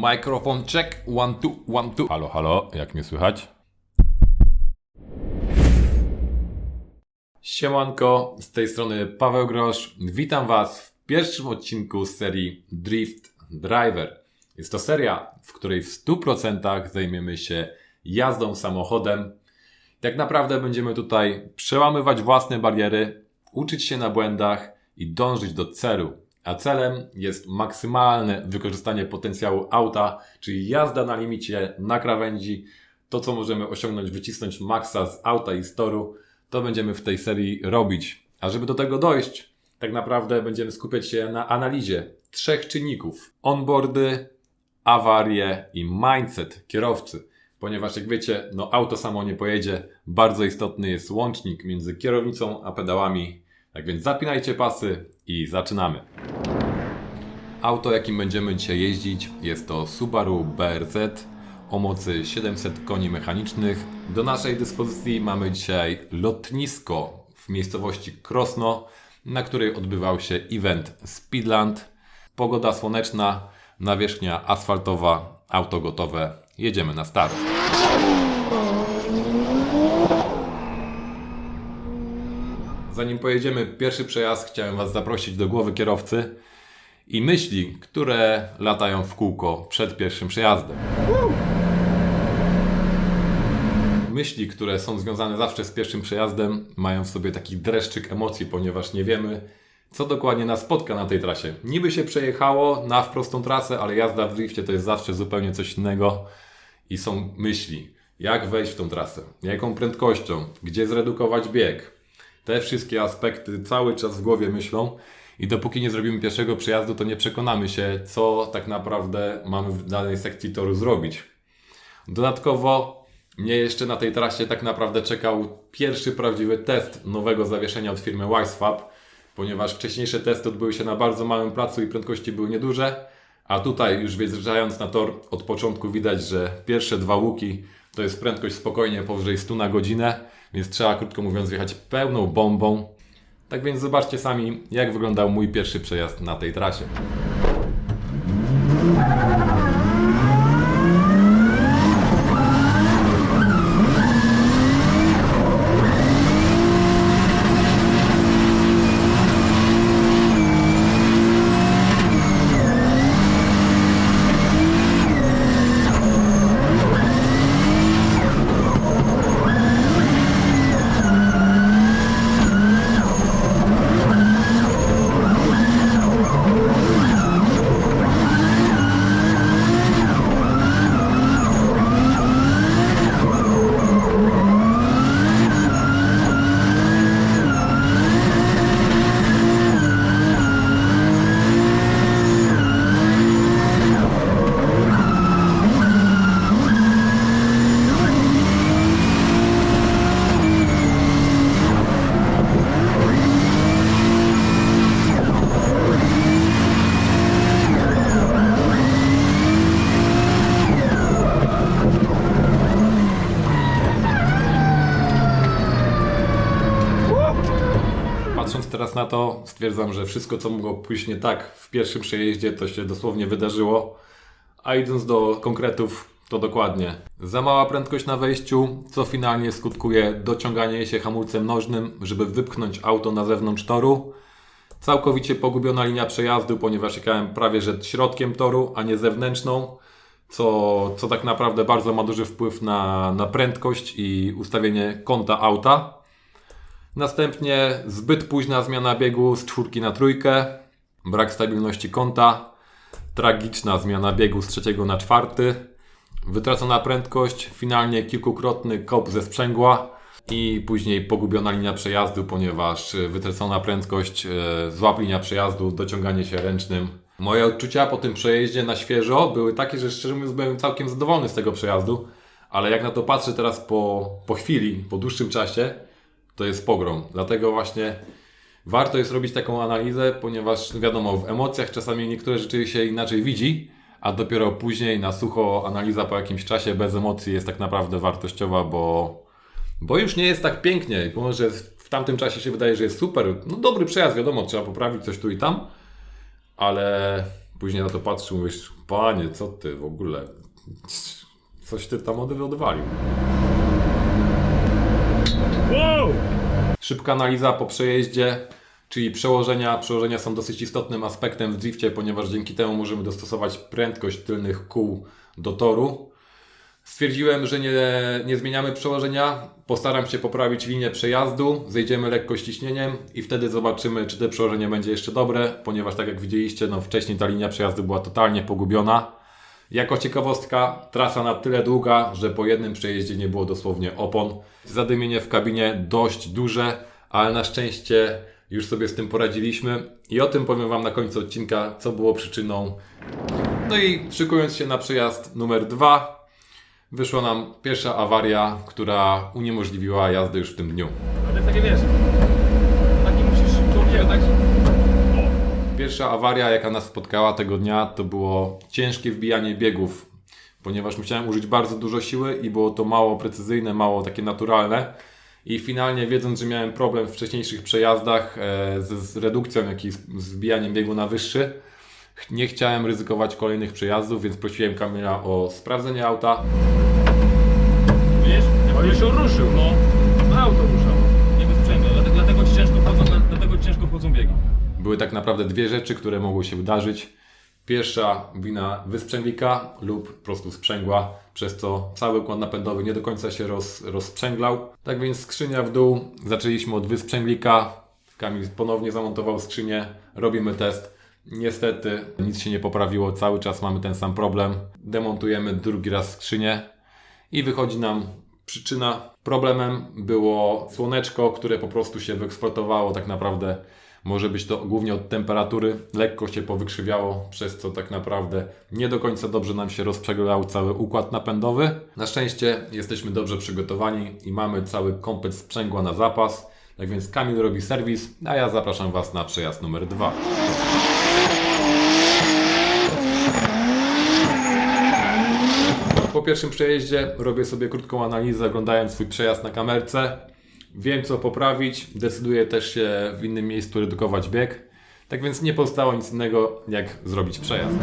Mikrofon check, one, two, one, two. Halo, halo, jak mnie słychać? Siemanko, z tej strony Paweł Grosz. Witam Was w pierwszym odcinku z serii Drift Driver. Jest to seria, w której w 100% zajmiemy się jazdą samochodem. Tak naprawdę będziemy tutaj przełamywać własne bariery, uczyć się na błędach i dążyć do celu. A celem jest maksymalne wykorzystanie potencjału auta, czyli jazda na limicie, na krawędzi. To, co możemy osiągnąć, wycisnąć maksa z auta i z toru, to będziemy w tej serii robić. A żeby do tego dojść, tak naprawdę będziemy skupiać się na analizie trzech czynników: onboardy, awarie i mindset kierowcy. Ponieważ jak wiecie, no auto samo nie pojedzie, bardzo istotny jest łącznik między kierownicą a pedałami. Tak więc zapinajcie pasy i zaczynamy. Auto, jakim będziemy dzisiaj jeździć, jest to Subaru BRZ o mocy 700 koni mechanicznych. Do naszej dyspozycji mamy dzisiaj lotnisko w miejscowości Krosno, na której odbywał się event Speedland. Pogoda słoneczna, nawierzchnia asfaltowa, auto gotowe. Jedziemy na start. Zanim pojedziemy pierwszy przejazd, chciałem Was zaprosić do głowy kierowcy i myśli, które latają w kółko przed pierwszym przejazdem. Myśli, które są związane zawsze z pierwszym przejazdem, mają w sobie taki dreszczyk emocji, ponieważ nie wiemy, co dokładnie nas spotka na tej trasie. Niby się przejechało na wprostą trasę, ale jazda w drifcie to jest zawsze zupełnie coś innego i są myśli. Jak wejść w tą trasę? Jaką prędkością? Gdzie zredukować bieg? Te wszystkie aspekty cały czas w głowie myślą i dopóki nie zrobimy pierwszego przejazdu, to nie przekonamy się, co tak naprawdę mamy w danej sekcji toru zrobić. Dodatkowo mnie jeszcze na tej trasie tak naprawdę czekał pierwszy prawdziwy test nowego zawieszenia od firmy Wisefab, ponieważ wcześniejsze testy odbyły się na bardzo małym placu i prędkości były nieduże, a tutaj już wjeżdżając na tor od początku widać, że pierwsze dwa łuki to jest prędkość spokojnie powyżej 100 na godzinę, więc trzeba krótko mówiąc wjechać pełną bombą. Tak więc zobaczcie sami, jak wyglądał mój pierwszy przejazd na tej trasie. Patrząc teraz na to, stwierdzam, że wszystko, co mogło pójść nie tak w pierwszym przejeździe, to się dosłownie wydarzyło. A idąc do konkretów, to dokładnie. Za mała prędkość na wejściu, co finalnie skutkuje dociąganie się hamulcem nożnym, żeby wypchnąć auto na zewnątrz toru. Całkowicie pogubiona linia przejazdu, ponieważ jechałem prawie że środkiem toru, a nie zewnętrzną, co, co tak naprawdę bardzo ma duży wpływ na, na prędkość i ustawienie kąta auta. Następnie zbyt późna zmiana biegu z czwórki na trójkę, brak stabilności kąta, tragiczna zmiana biegu z trzeciego na czwarty, wytracona prędkość, finalnie kilkukrotny kop ze sprzęgła i później pogubiona linia przejazdu, ponieważ wytracona prędkość, e, złap linia przejazdu, dociąganie się ręcznym. Moje odczucia po tym przejeździe na świeżo były takie, że szczerze mówiąc byłem całkiem zadowolony z tego przejazdu, ale jak na to patrzę teraz po, po chwili, po dłuższym czasie, to jest pogrom. Dlatego właśnie warto jest robić taką analizę, ponieważ wiadomo, w emocjach czasami niektóre rzeczy się inaczej widzi, a dopiero później na sucho analiza po jakimś czasie bez emocji jest tak naprawdę wartościowa, bo, bo już nie jest tak pięknie. Pomimo, że w tamtym czasie się wydaje, że jest super, no dobry przejazd, wiadomo, trzeba poprawić coś tu i tam, ale Później na to patrzysz mówisz, panie, co ty w ogóle, coś ty tam od- odwalił. Wow! Szybka analiza po przejeździe, czyli przełożenia. Przełożenia są dosyć istotnym aspektem w drifcie, ponieważ dzięki temu możemy dostosować prędkość tylnych kół do toru. Stwierdziłem, że nie, nie zmieniamy przełożenia. Postaram się poprawić linię przejazdu, zejdziemy lekko ściśnieniem i wtedy zobaczymy, czy to przełożenie będzie jeszcze dobre, ponieważ tak jak widzieliście, no wcześniej ta linia przejazdu była totalnie pogubiona. Jako ciekawostka, trasa na tyle długa, że po jednym przejeździe nie było dosłownie opon. Zadymienie w kabinie dość duże, ale na szczęście już sobie z tym poradziliśmy i o tym powiem Wam na końcu odcinka, co było przyczyną. No i szykując się na przejazd numer dwa, wyszła nam pierwsza awaria, która uniemożliwiła jazdę już w tym dniu. Takie wiesz, taki musisz człowieka tak... Pierwsza awaria, jaka nas spotkała tego dnia, to było ciężkie wbijanie biegów, ponieważ musiałem użyć bardzo dużo siły i było to mało precyzyjne, mało takie naturalne. I finalnie, wiedząc, że miałem problem w wcześniejszych przejazdach e, z, redukcją, jak i z, wbijaniem biegu na wyższy, nie chciałem ryzykować kolejnych przejazdów, więc prosiłem Kamila o sprawdzenie auta. Wiesz? Ale się ruszył, no. Auto ruszało. Były tak naprawdę dwie rzeczy, które mogły się wydarzyć. Pierwsza wina wysprzęglika lub po prostu sprzęgła, przez co cały układ napędowy nie do końca się roz, rozsprzęglał. Tak więc skrzynia w dół, zaczęliśmy od wysprzęglika. Kamil ponownie zamontował skrzynię, robimy test. Niestety nic się nie poprawiło, cały czas mamy ten sam problem. Demontujemy drugi raz skrzynię i wychodzi nam przyczyna. Problemem było słoneczko, które po prostu się wyeksploatowało tak naprawdę. Może być to głównie od temperatury, lekko się powykrzywiało, przez co tak naprawdę nie do końca dobrze nam się rozprzeglał cały układ napędowy. Na szczęście jesteśmy dobrze przygotowani i mamy cały komplet sprzęgła na zapas. Tak więc Kamil robi serwis, a ja zapraszam Was na przejazd numer 2. Po pierwszym przejeździe robię sobie krótką analizę, oglądając swój przejazd na kamerce. Wiem co poprawić, decyduję też się w innym miejscu redukować bieg. Tak więc nie pozostało nic innego jak zrobić przejazd.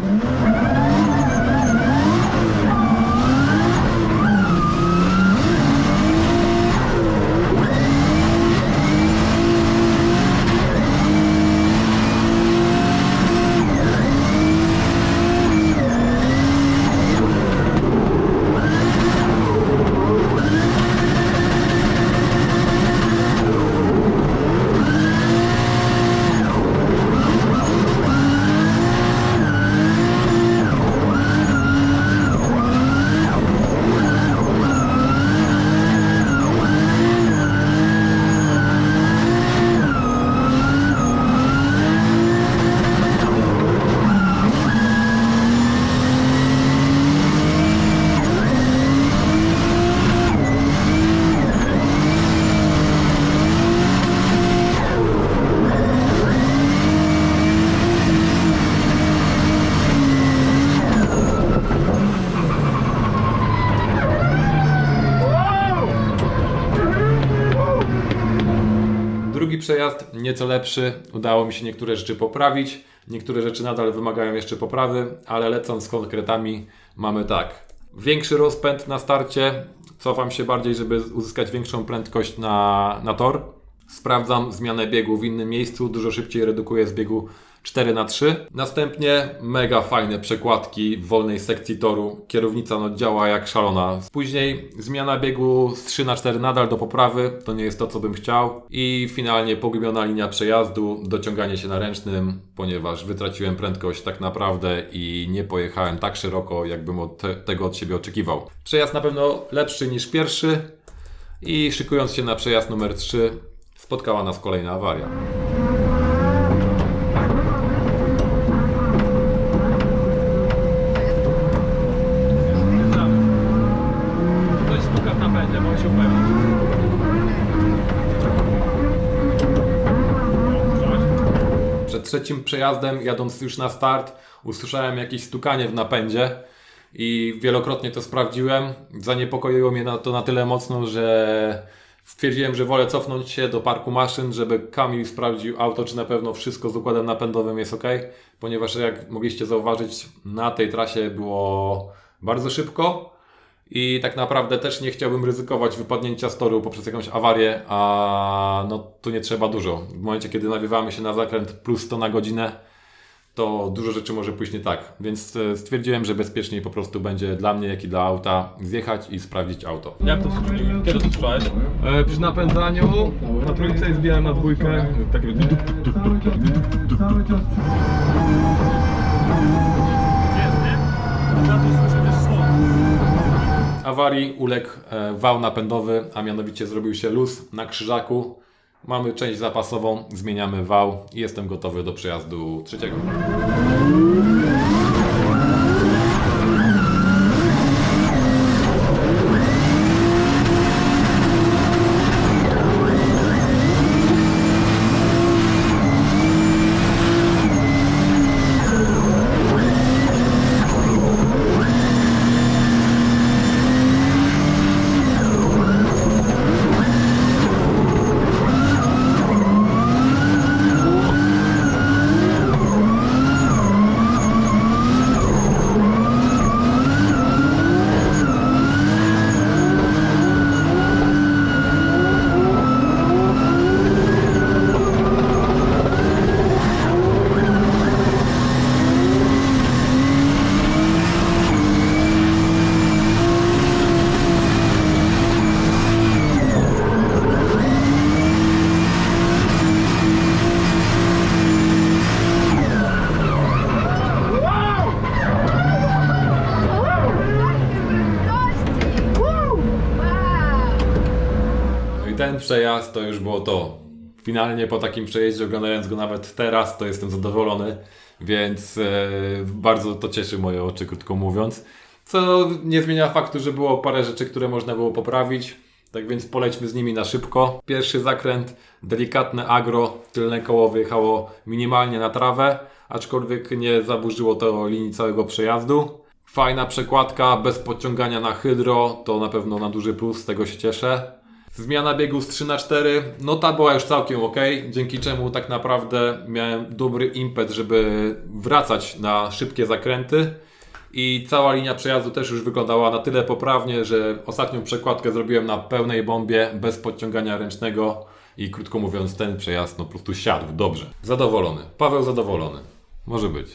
Drugi przejazd, nieco lepszy. Udało mi się niektóre rzeczy poprawić. Niektóre rzeczy nadal wymagają jeszcze poprawy, ale lecąc z konkretami, mamy tak. Większy rozpęd na starcie. Cofam się bardziej, żeby uzyskać większą prędkość na, na tor. Sprawdzam zmianę biegu w innym miejscu. Dużo szybciej redukuję z biegu 4 na 3 Następnie mega fajne przekładki w wolnej sekcji toru. Kierownica no, działa jak szalona. Później zmiana biegu z 3 na 4 nadal do poprawy. To nie jest to, co bym chciał. I finalnie pogubiona linia przejazdu, dociąganie się na ręcznym, ponieważ wytraciłem prędkość tak naprawdę i nie pojechałem tak szeroko, jakbym od te, tego od siebie oczekiwał. Przejazd na pewno lepszy niż pierwszy. I szykując się na przejazd numer 3, spotkała nas kolejna awaria. Przed trzecim przejazdem, jadąc już na start, usłyszałem jakieś stukanie w napędzie i wielokrotnie to sprawdziłem. Zaniepokoiło mnie to na tyle mocno, że Stwierdziłem, że wolę cofnąć się do parku maszyn, żeby Kamil sprawdził auto, czy na pewno wszystko z układem napędowym jest ok, ponieważ jak mogliście zauważyć, na tej trasie było bardzo szybko i tak naprawdę też nie chciałbym ryzykować wypadnięcia z toru poprzez jakąś awarię, a no tu nie trzeba dużo. W momencie, kiedy nawiewamy się na zakręt plus 100 na godzinę, to dużo rzeczy może pójść nie tak. Więc e, stwierdziłem, że bezpieczniej po prostu będzie dla mnie, jak i dla auta zjechać i sprawdzić auto. Jak to Kiedy to słyszałeś? E, przy napędzaniu na trójce i zbijałem na dwójkę. Takie też słowo. awarii uległ e, wał napędowy, a mianowicie zrobił się luz na krzyżaku. Mamy część zapasową, zmieniamy wał i jestem gotowy do przejazdu trzeciego. Przejazd to już było to. Finalnie po takim przejeździe, oglądając go nawet teraz, to jestem zadowolony, więc e, bardzo to cieszy moje oczy, krótko mówiąc. Co nie zmienia faktu, że było parę rzeczy, które można było poprawić. Tak więc polećmy z nimi na szybko. Pierwszy zakręt, delikatne agro, tylne koło wyjechało minimalnie na trawę, aczkolwiek nie zaburzyło to linii całego przejazdu. Fajna przekładka, bez podciągania na hydro, to na pewno na duży plus, z tego się cieszę. Zmiana biegu z 3 na 4, no ta była już całkiem ok, dzięki czemu tak naprawdę miałem dobry impet, żeby wracać na szybkie zakręty. I cała linia przejazdu też już wyglądała na tyle poprawnie, że ostatnią przekładkę zrobiłem na pełnej bombie, bez podciągania ręcznego. I krótko mówiąc, ten przejazd no po prostu siadł dobrze. Zadowolony. Paweł zadowolony. Może być.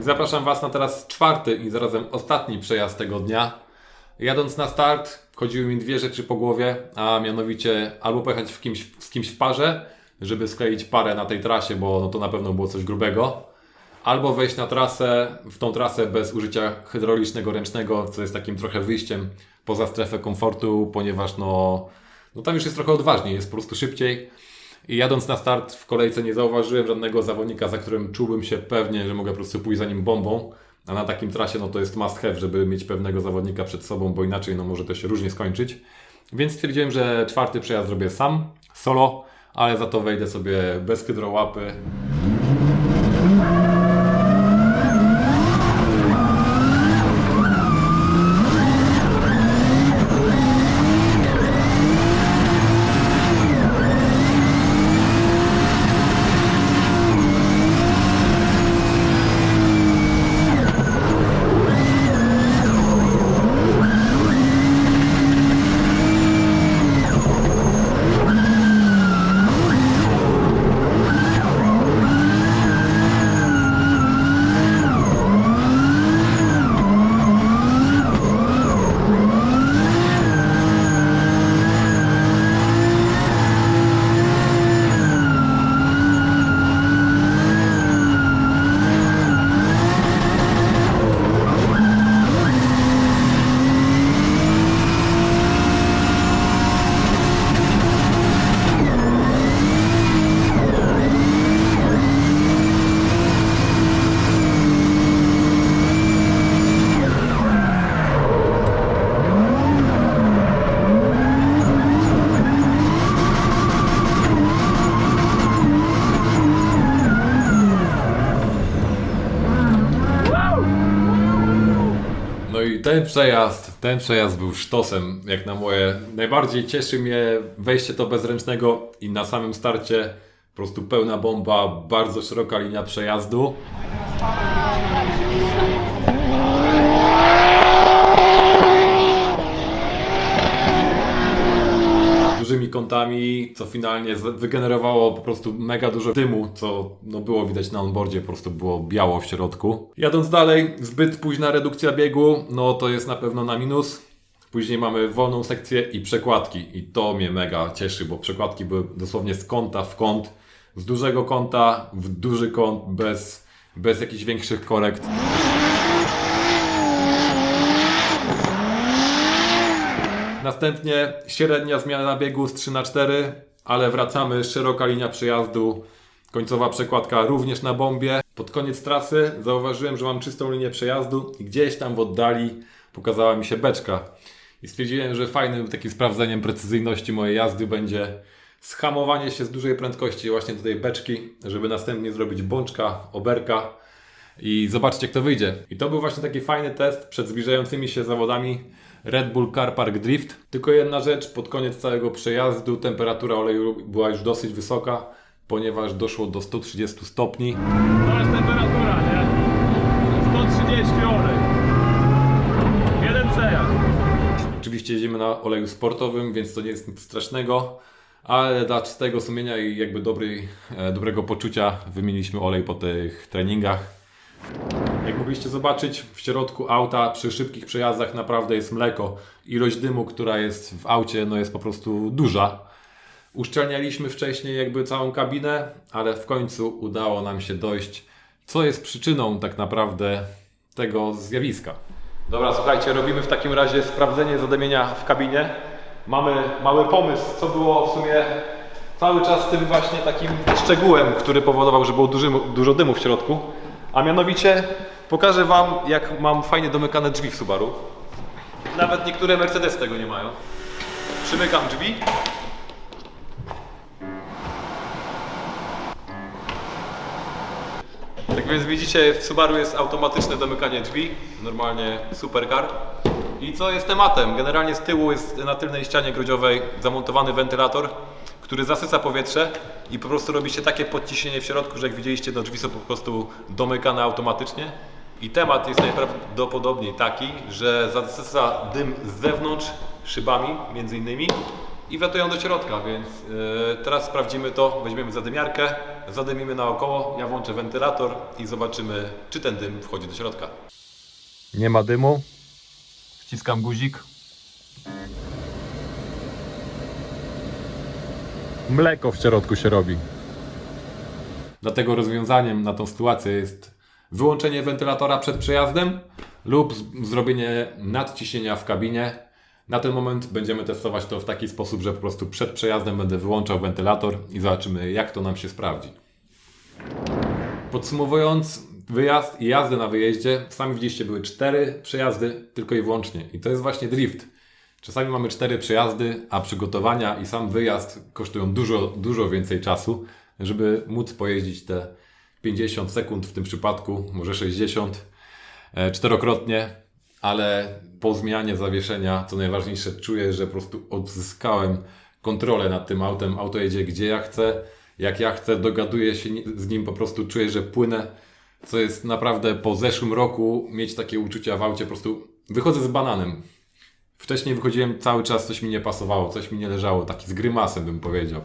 Zapraszam Was na teraz czwarty i zarazem ostatni przejazd tego dnia. Jadąc na start, chodziły mi dwie rzeczy po głowie, a mianowicie albo pojechać w kimś, z kimś w parze, żeby skleić parę na tej trasie, bo no to na pewno było coś grubego, albo wejść na trasę, w tą trasę bez użycia hydraulicznego ręcznego, co jest takim trochę wyjściem poza strefę komfortu, ponieważ no, no tam już jest trochę odważniej, jest po prostu szybciej. I jadąc na start w kolejce nie zauważyłem żadnego zawodnika, za którym czułbym się pewnie, że mogę po prostu pójść za nim bombą. A na takim trasie no to jest must have, żeby mieć pewnego zawodnika przed sobą, bo inaczej no może to się różnie skończyć. Więc stwierdziłem, że czwarty przejazd zrobię sam, solo, ale za to wejdę sobie bez hydrołapy. Przejazd, ten przejazd był sztosem, jak na moje. Najbardziej cieszy mnie wejście do bezręcznego i na samym starcie po prostu pełna bomba, bardzo szeroka linia przejazdu. Dużymi kątami, co finalnie wygenerowało po prostu mega dużo dymu, co no, było widać na onboardzie, po prostu było biało w środku. Jadąc dalej, zbyt późna redukcja biegu, no to jest na pewno na minus. Później mamy wolną sekcję i przekładki i to mnie mega cieszy, bo przekładki były dosłownie z kąta w kąt, z dużego kąta w duży kąt, bez, bez jakichś większych korekt. Następnie średnia zmiana biegu z 3 na 4 ale wracamy, szeroka linia przejazdu, końcowa przekładka również na bombie. Pod koniec trasy zauważyłem, że mam czystą linię przejazdu i gdzieś tam w oddali pokazała mi się beczka. I stwierdziłem, że fajnym takim sprawdzeniem precyzyjności mojej jazdy będzie schamowanie się z dużej prędkości właśnie do tej beczki, żeby następnie zrobić bączka, oberka i zobaczcie, jak to wyjdzie. I to był właśnie taki fajny test przed zbliżającymi się zawodami Red Bull Car Park Drift. Tylko jedna rzecz, pod koniec całego przejazdu temperatura oleju była już dosyć wysoka, ponieważ doszło do 130 stopni. To jest temperatura, nie? 130 olej. Jeden przejazd. Oczywiście jedziemy na oleju sportowym, więc to nie jest nic strasznego, ale dla czystego sumienia i jakby dobrej, e, dobrego poczucia wymieniliśmy olej po tych treningach. Jak mogliście zobaczyć, w środku auta przy szybkich przejazdach naprawdę jest mleko. Ilość dymu, która jest w aucie, no jest po prostu duża. Uszczelnialiśmy wcześniej jakby całą kabinę, ale w końcu udało nam się dojść, co jest przyczyną tak naprawdę tego zjawiska. Dobra, słuchajcie, robimy w takim razie sprawdzenie zadymienia w kabinie. Mamy mały pomysł, co było w sumie cały czas tym właśnie takim szczegółem, który powodował, że było duży, dużo dymu w środku. A mianowicie pokażę Wam, jak mam fajnie domykane drzwi w Subaru. Nawet niektóre Mercedes tego nie mają. Przymykam drzwi. Tak więc widzicie, w Subaru jest automatyczne domykanie drzwi, normalnie supercar. I co jest tematem? Generalnie z tyłu jest na tylnej ścianie grudziowej zamontowany wentylator, który zasysa powietrze i po prostu robi się takie podciśnienie w środku, że jak widzieliście, to drzwi są po prostu domykane automatycznie. I temat jest najprawdopodobniej taki, że zasysa dym z zewnątrz, szybami między innymi i wiatują do środka, więc yy, teraz sprawdzimy to, weźmiemy zadymiarkę, zadymimy naokoło, ja włączę wentylator i zobaczymy, czy ten dym wchodzi do środka. Nie ma dymu, wciskam guzik. Mleko w środku się robi. Dlatego rozwiązaniem na tą sytuację jest wyłączenie wentylatora przed przejazdem lub zrobienie nadciśnienia w kabinie. Na ten moment będziemy testować to w taki sposób, że po prostu przed przejazdem będę wyłączał wentylator i zobaczymy jak to nam się sprawdzi. Podsumowując, wyjazd i jazdę na wyjeździe, sami widzieliście, były cztery przejazdy tylko i wyłącznie. I to jest właśnie drift. Czasami mamy cztery przejazdy, a przygotowania i sam wyjazd kosztują dużo, dużo więcej czasu, żeby móc pojeździć te 50 sekund w tym przypadku, może 60, e, czterokrotnie, ale po zmianie zawieszenia, co najważniejsze, czuję, że po prostu odzyskałem kontrolę nad tym autem. Auto jedzie gdzie ja chcę, jak ja chcę, dogaduję się z nim, po prostu czuję, że płynę, co jest naprawdę po zeszłym roku mieć takie uczucia w aucie, po prostu wychodzę z bananem. Wcześniej wychodziłem cały czas, coś mi nie pasowało, coś mi nie leżało, taki z grymasem bym powiedział.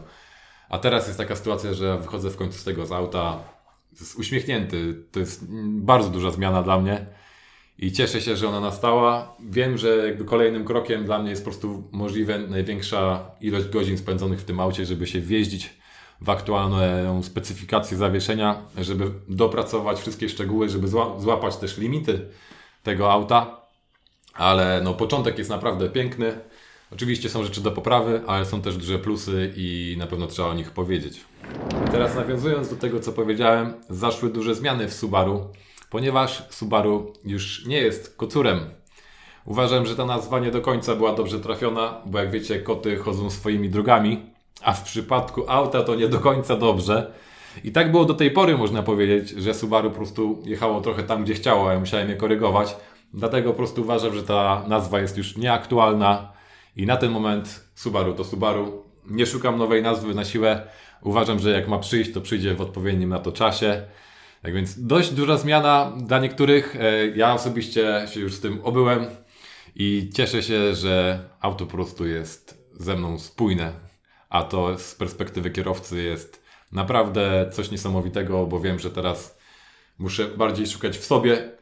A teraz jest taka sytuacja, że wychodzę w końcu z tego z auta z uśmiechnięty. To jest bardzo duża zmiana dla mnie i cieszę się, że ona nastała. Wiem, że jakby kolejnym krokiem dla mnie jest po prostu możliwe największa ilość godzin spędzonych w tym aucie, żeby się wjeździć w aktualną specyfikację zawieszenia, żeby dopracować wszystkie szczegóły, żeby zła- złapać też limity tego auta. Ale no, początek jest naprawdę piękny. Oczywiście są rzeczy do poprawy, ale są też duże plusy i na pewno trzeba o nich powiedzieć. I teraz nawiązując do tego, co powiedziałem, zaszły duże zmiany w Subaru, ponieważ Subaru już nie jest kocurem. Uważam, że ta nazwa nie do końca była dobrze trafiona, bo jak wiecie, koty chodzą swoimi drogami, a w przypadku auta to nie do końca dobrze. I tak było do tej pory, można powiedzieć, że Subaru po prostu jechało trochę tam, gdzie chciało, a ja musiałem je korygować. Dlatego po prostu uważam, że ta nazwa jest już nieaktualna i na ten moment Subaru to Subaru. Nie szukam nowej nazwy na siłę. Uważam, że jak ma przyjść, to przyjdzie w odpowiednim na to czasie. Tak więc dość duża zmiana dla niektórych. E, Ja osobiście się już z tym obyłem i cieszę się, że auto po prostu jest ze mną spójne. A to z perspektywy kierowcy jest naprawdę coś niesamowitego, bo wiem, że teraz muszę bardziej szukać w sobie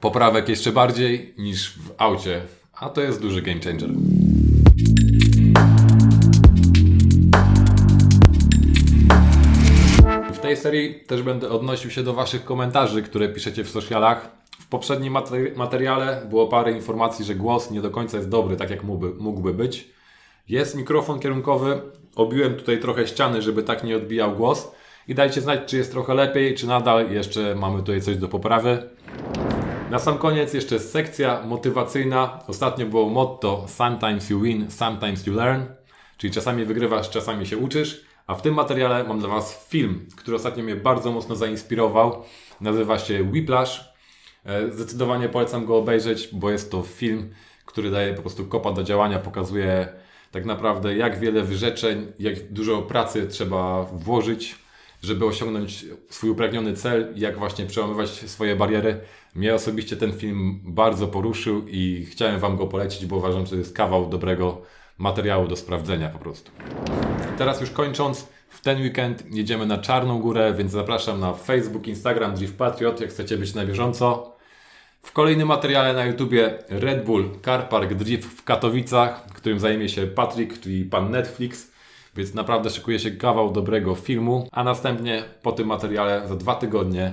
poprawek jeszcze bardziej niż w aucie. A to jest duży game changer. W tej serii też będę odnosił się do Waszych komentarzy, które piszecie w socialach. W poprzednim materi- materiale było parę informacji, że głos nie do końca jest dobry, tak jak mógłby, mógłby być. Jest mikrofon kierunkowy. Obiłem tutaj trochę ściany, żeby tak nie odbijał głos. I dajcie znać, czy jest trochę lepiej, czy nadal jeszcze mamy tutaj coś do poprawy. Na sam koniec jeszcze sekcja motywacyjna. Ostatnio było motto Sometimes you win, sometimes you learn. Czyli czasami wygrywasz, czasami się uczysz. A w tym materiale mam dla Was film, który ostatnio mnie bardzo mocno zainspirował. Nazywa się Whiplash. E, Zdecydowanie polecam go obejrzeć, bo jest to film, który daje po prostu kopa do działania, pokazuje tak naprawdę jak wiele wyrzeczeń, jak dużo pracy trzeba włożyć, żeby osiągnąć swój upragniony cel jak właśnie przełamywać swoje bariery. Mnie osobiście ten film bardzo poruszył i chciałem Wam go polecić, bo uważam, że to jest kawał dobrego materiału do sprawdzenia po prostu. Teraz już kończąc, w ten weekend jedziemy na Czarną Górę, więc zapraszam na Facebook, Instagram Drift Patriot, jak chcecie być na bieżąco. W kolejnym materiale na YouTubie Red Bull Car Park Drift w Katowicach, którym zajmie się Patrick, czyli pan Netflix, więc naprawdę szykuje się kawał dobrego filmu. A następnie po tym materiale za dwa tygodnie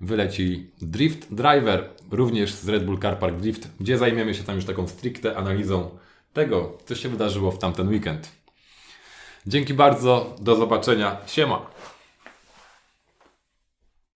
wyleci Drift Driver, również z Red Bull Car Park Drift, gdzie zajmiemy się tam już taką stricte analizą tego, co się wydarzyło w tamten weekend. Dzięki bardzo, do zobaczenia, siema!